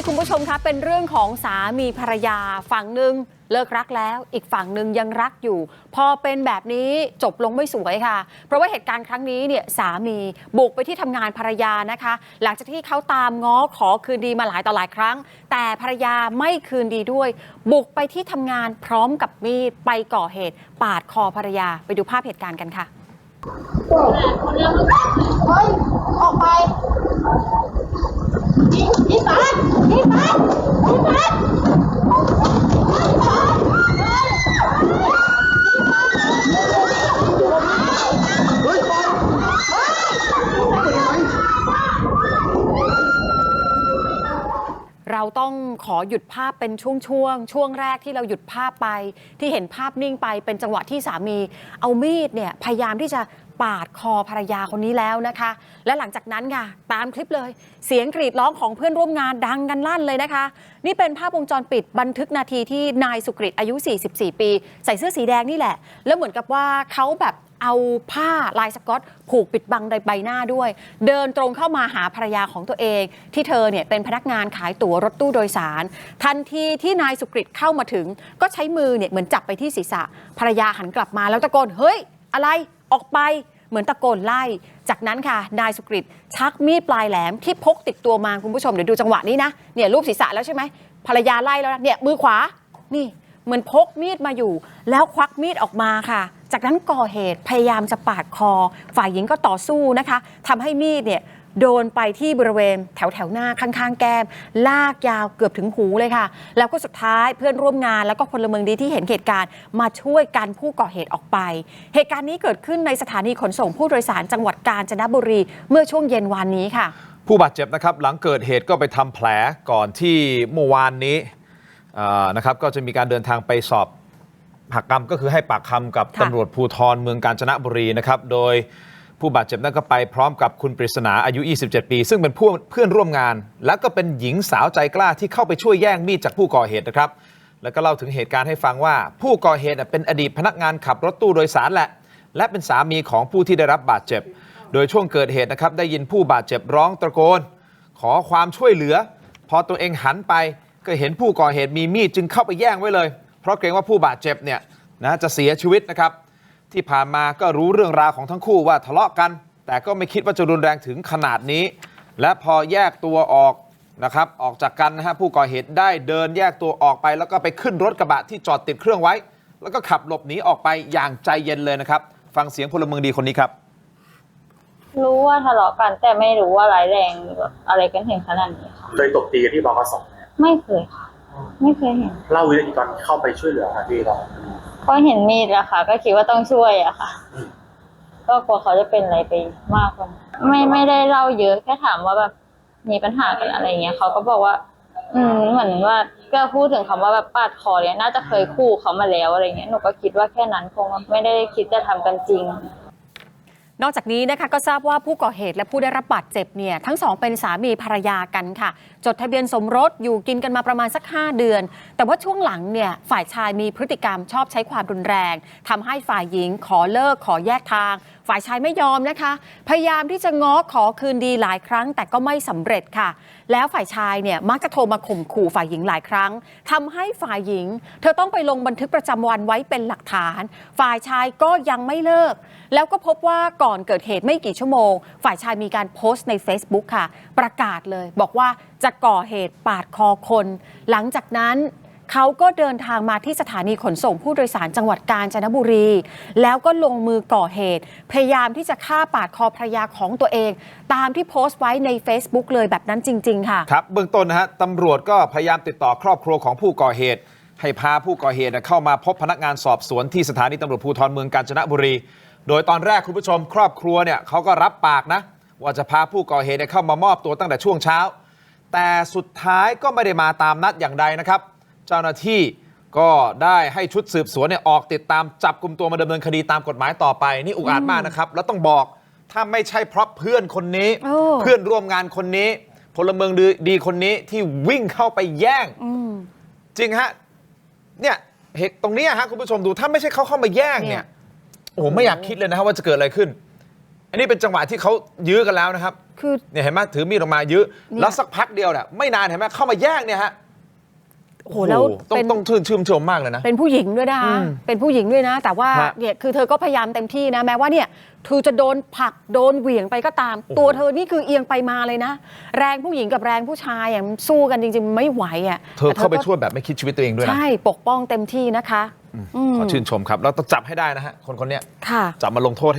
นี้คุณผู้ชมคะเป็นเรื่องของสามีภรรยาฝั่งหนึ่งเลิกรักแล้ว อีกฝั่งหนึ่งยังรักอยู่ พอเป็นแบบนี้จบลงไม่สวยค่ะ เพราะว่าเหตุการณ์ครั้งนี้เนี่ยสามีบุกไปที่ทำงานภรรยานะคะ หลังจากที่เขาตามง้อขอคืนดีมาหลายต่อหลายครั้ง แต่ภรรยาไม่คืนดีด้วย บุกไปที่ทำงานพร้อมกับมีดไปก่อเหตุ ปาดคอภรรยาไปดูภาพเหตุการณ์กันค่ะเฮ้ยออกไป นี่ปานนี่ปานนี่ปานเฮ้ยปานเป็นยังไงเราต้องขอหยุดภาพเป็นช่วงช่วงๆ ช่วงแรกที่เราหยุดภาพไป ที่เห็นภาพนิ่งไปเป็นจังหวะที่สามี เอามีดเนี่ยพยายามที่จะ ปาดคอภรรยาคนนี้แล้วนะคะ และหลังจากนั้นค่ะตามคลิปเลย เสียงกรีดร้องของเพื่อนร่วมงานดังกันลั่นเลยนะคะ นี่เป็นภาพวงจรปิดบันทึกนาทีที่นายสุกฤตอายุ 44 ปี ใส่เสื้อสีแดงนี่แหละ แล้วเหมือนกับว่าเขาแบบเอาผ้าลายสกอตผูกปิดบังใบหน้าด้วย เดินตรงเข้ามาหาภรรยาของตัวเอง ที่เธอเนี่ยเป็นพนักงานขายตั๋วรถตู้โดยสาร ทันทีที่นายสุกฤตเข้ามาถึง ก็ใช้มือเนี่ยเหมือนจับไปที่ศีรษะภรรยาหันกลับมาแล้วตะโกนเฮ้ย อะไร ออกไปเหมือนตะโกนไล่ จากนั้นค่ะ นายสุกฤตชักมีดปลายแหลมที่พกติดตัวมาคุณผู้ชมเดี๋ยวดูจังหวะนี้นะเนี่ยรูปศีรษะแล้วใช่ไหมภรรยาไล่แล้วนะเนี่ยมือขวานี่เหมือนพกมีดมาอยู่ แล้วควักมีดออกมาค่ะ จากนั้นก่อเหตุพยายามจะปาดคอ ฝ่ายหญิงก็ต่อสู้นะคะทำให้มีดเนี่ย โดนไปที่บริเวณแถวแถวๆหน้าข้างๆ แก้ม ลากยาวเกือบถึงหูเลยค่ะ แล้วก็สุดท้ายเพื่อนร่วมงานแล้วก็พลเมืองดีที่เห็นเหตุการณ์มาช่วยกันผู้ก่อเหตุออกไป เหตุการณ์นี้เกิดขึ้นในสถานีขนส่งผู้โดยสารจังหวัดกาญจนบุรี เมื่อช่วงเย็นวานนี้ค่ะ ผู้บาดเจ็บนะครับหลังเกิดเหตุก็ไปทำแผลก่อนที่เมื่อวานนี้อ่านะครับก็จะมีการเดินทางไปสอบผักกรรมก็คือให้ปากคำกับค่ะตำรวจภูธรเมืองกาญจนบุรีนะครับโดย ผู้บาดเจ็บนั่นก็ไปพร้อมกับคุณปริศนาอายุ 27 ปี ซึ่งเป็นเพื่อนร่วมงาน และก็เป็นหญิงสาวใจกล้าที่เข้าไปช่วยแย่งมีดจากผู้ก่อเหตุนะครับ แล้วก็เล่าถึงเหตุการณ์ให้ฟังว่า ผู้ก่อเหตุเป็นอดีตพนักงานขับรถตู้โดยสารแหละ และเป็นสามีของผู้ที่ได้รับบาดเจ็บ โดยช่วงเกิดเหตุนะครับได้ยินผู้บาดเจ็บร้องตะโกน ขอความช่วยเหลือ พอตัวเองหันไปก็เห็นผู้ก่อเหตุมีมีดจึงเข้าไปแย่งไว้เลย เพราะเกรงว่าผู้บาดเจ็บเนี่ยนะจะเสียชีวิตนะครับ ที่ผ่านมาก็รู้เรื่องราวของทั้งคู่ว่าทะเลาะกัน แต่ก็ไม่คิดว่าจะรุนแรงถึงขนาดนี้ และพอแยกตัวออกนะครับออกจากกันนะฮะผู้ก่อเหตุได้เดินแยกตัวออกไป แล้วก็ไปขึ้นรถกระบะที่จอดติดเครื่องไว้ แล้วก็ขับหลบหนีออกไปอย่างใจเย็นเลยนะครับ ฟังเสียงพลเมืองดีคนนี้ครับ รู้ว่าทะเลาะกันแต่ไม่รู้ว่าร้ายแรงหรืออะไรกันถึงขนาดนี้ค่ะเคยตบตีกันที่บกสเนี่ยไม่เคยค่ะ ไม่เคยเห็น เล่าวินาทีตอนเข้าไปช่วยเหลือค่ะพี่เรา ก็เห็นมีดแล้วค่ะ ก็คิดว่าต้องช่วยอะค่ะ ก็กลัวเขาจะเป็นอะไรไปมากกว่าไม่ไม่ได้เล่าเยอะแค่ถามว่าแบบมีปัญหากันอะไรเงี้ยเขาก็บอกว่า อืมเหมือนว่าก็พูดถึงคำว่าแบบปาดคอเนี่ยน่าจะเคยคู่เขามาแล้วอะไรเงี้ยหนูก็คิดว่าแค่นั้นคงไม่ได้คิดจะทำกันจริงนอกจากนี้นะคะก็ทราบว่าผู้ก่อเหตุและผู้ได้รับบาดเจ็บเนี่ยทั้งสองเป็นสามีภรรยากันค่ะจดทะเบียนสมรสอยู่กินกันมาประมาณสัก 5 เดือน แต่ว่าช่วงหลังเนี่ยฝ่ายชายมีพฤติกรรมชอบใช้ความรุนแรงทำให้ฝ่ายหญิงขอเลิกขอแยกทาง ฝ่ายชายไม่ยอมนะคะ พยายามที่จะง้อขอคืนดีหลายครั้ง แต่ก็ไม่สำเร็จค่ะ แล้วฝ่ายชายเนี่ยมักจะโทรมาข่มขู่ฝ่ายหญิงหลายครั้งทำให้ฝ่ายหญิง เธอต้องไปลงบันทึกประจำวันไว้เป็นหลักฐาน ฝ่ายชายก็ยังไม่เลิก แล้วก็พบว่าก่อนเกิดเหตุไม่กี่ชั่วโมง ฝ่ายชายมีการโพสต์ใน Facebook ค่ะ ประกาศเลย บอกว่าจะก่อเหตุปาดคอคน หลังจากนั้นเขาก็เดินทางมาที่สถานีขนส่งผู้โดยสารจังหวัดกาญจนบุรี แล้วก็ลงมือก่อเหตุ พยายามที่จะฆ่าปาดคอภรรยาของตัวเอง ตามที่โพสต์ไว้ใน Facebook เลยแบบนั้นจริง ๆ ค่ะ ครับเบื้องต้นนะฮะตำรวจก็พยายามติดต่อครอบครัวของผู้ก่อเหตุ ให้พาผู้ก่อเหตุเข้ามาพบพนักงานสอบสวนที่สถานีตำรวจภูธรเมืองกาญจนบุรี โดยตอนแรกคุณผู้ชม ครอบครัวเนี่ยเขาก็รับปากนะ ว่าจะพาผู้ก่อเหตุเข้ามามอบตัวตั้งแต่ช่วงเช้า แต่สุดท้ายก็ไม่ได้มาตามนัดอย่างใดนะครับ เจ้าหน้าที่ก็ได้ให้ชุดสืบสวนเนี่ยออกติดตามจับกลุ่มตัวมาดำเนินคดีตามกฎหมายต่อไป นี่อุกอาจมากนะครับ แล้วต้องบอกถ้าไม่ใช่เพราะเพื่อนคนนี้ โอ้ เพื่อนร่วมงานคนนี้ พลเมืองดีดีคนนี้ที่วิ่งเข้าไปแย่ง อืม จริงฮะเนี่ยเหตุตรงเนี้ยฮะคุณผู้ชมดูถ้าไม่ใช่เขาเข้ามาแย่งเนี่เนี่ย ยโอ้โหไม่อยากคิดเลยนะฮะว่าจะเกิดอะไรขึ้น อันนี้เป็นจังหวะที่เขายื้อกันแล้วนะครับคือ เนี่ยเห็นไหมถือมีดออกมายื้อเนี่ย แล้วสักพักเดียวเนี่ยไม่นานเห็นไหมเข้ามาแย่งเนี่ยฮะโอ้โหแล้วต้องเป็นต้องชื่นชื่นชมมากเลยนะ เป็นผู้หญิงด้วยนะคะอืมเป็นผู้หญิงด้วยนะ แต่ว่าฮะเนี่ยคือเธอก็พยายามเต็มที่นะแม้ว่าเนี่ยเธอจะโดนผลักโดนเหวี่ยงไปก็ตาม โอ้โห ตัวเธอนี่คือเอียงไปมาเลยนะ แรงผู้หญิงกับแรงผู้ชายอะมันสู้กันจริง ๆ ไม่ไหวอะเธอเข้าไปแต่ช่วยแบบไม่คิดชีวิตตัวเองด้วยนะใช่ปกป้องเต็มที่นะคะอืมขอชื่นชมครับแล้วต้องจับให้ได้นะฮะคนคนเนี้ยค่ะ จับมาลงโทษให้